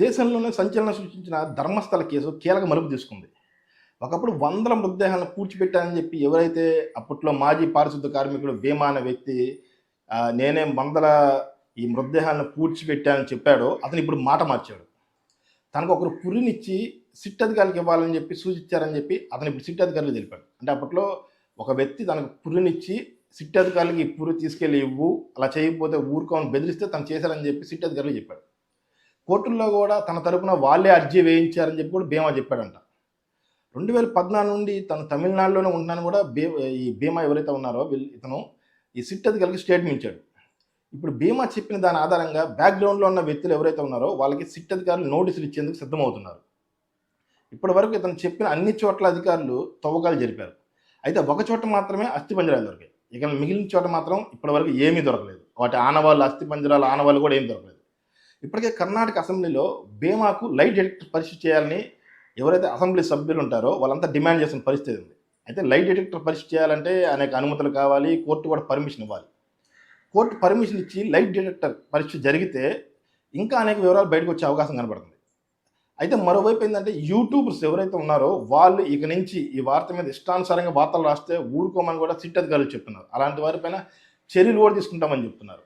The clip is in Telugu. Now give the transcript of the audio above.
దేశంలోనే సంచలనం సృష్టించిన ధర్మస్థల కేసు కీలక మలుపు తీసుకుంది. ఒకప్పుడు వందల మృతదేహాలను పూడ్చిపెట్టారని చెప్పి ఎవరైతే అప్పట్లో మాజీ పారిశుద్ధ కార్మికుడు భీమా అనే వ్యక్తి నేనే వందల ఈ మృతదేహాలను పూడ్చిపెట్టానని చెప్పాడో అతను ఇప్పుడు మాట మార్చాడు. తనకు ఒకరు పురినిచ్చి సిట్ అధికారులకు ఇవ్వాలని చెప్పి సూచించారని చెప్పి అతను ఇప్పుడు సిట్ అధికారులు తెలిపాడు. అంటే అప్పట్లో ఒక వ్యక్తి తనకు పురినిచ్చి సిట్ అధికారులకి ఈ పురి తీసుకెళ్ళి ఇవ్వు అలా చేయకపోతే ఊరుకోని బెదిరిస్తే తను చేశారని చెప్పి సిట్ అధికారులు చెప్పాడు కోర్టుల్లో కూడా తన తరపున వాళ్ళే అర్జీ వేయించారని చెప్పి కూడా భీమా చెప్పాడంట. రెండు వేల పద్నాలుగు నుండి తను తమిళనాడులోనే ఉంటున్నాను కూడా భీ ఈ భీమా ఎవరైతే ఉన్నారో వీళ్ళు ఇతను ఈ సిట్ అధికారికి స్టేట్మెంట్ ఇచ్చాడు. ఇప్పుడు భీమా చెప్పిన దాని ఆధారంగా బ్యాక్గ్రౌండ్లో ఉన్న వ్యక్తులు ఎవరైతే ఉన్నారో వాళ్ళకి సిట్ అధికారులు నోటీసులు ఇచ్చేందుకు సిద్ధమవుతున్నారు. ఇప్పటి వరకు ఇతను చెప్పిన అన్ని చోట్ల అధికారులు తవ్వకాలు జరిపారు. అయితే ఒక చోట మాత్రమే అస్థిపంజరాలు దొరికాయి. ఇక మిగిలిన చోట మాత్రం ఇప్పటివరకు ఏమీ దొరకలేదు. వాటి ఆనవాళ్ళు అస్థిపంజరాలు ఆనవాళ్ళు కూడా ఏమి దొరకలేదు. ఇప్పటికే కర్ణాటక అసెంబ్లీలో భీమాకు లైట్ డిటెక్టర్ పరీక్ష చేయాలని ఎవరైతే అసెంబ్లీ సభ్యులు ఉంటారో వాళ్ళంతా డిమాండ్ చేసిన పరిస్థితి ఉంది. అయితే లైట్ డిటెక్టర్ పరీక్ష చేయాలంటే అనేక అనుమతులు కావాలి కోర్టు కూడా పర్మిషన్ ఇవ్వాలి. కోర్టు పర్మిషన్ ఇచ్చి లైట్ డిటెక్టర్ పరీక్ష జరిగితే ఇంకా అనేక వివరాలు బయటకు వచ్చే అవకాశం కనబడుతుంది. అయితే మరోవైపు ఏంటంటే యూట్యూబర్స్ ఎవరైతే ఉన్నారో వాళ్ళు ఇక నుంచి ఈ వార్త మీద ఇష్టానుసారంగా వార్తలు రాస్తే ఊరుకోమని కూడా సిట్ అధికారులు చెప్తున్నారు. అలాంటి వారిపైన చర్యలు కూడా తీసుకుంటామని చెప్తున్నారు.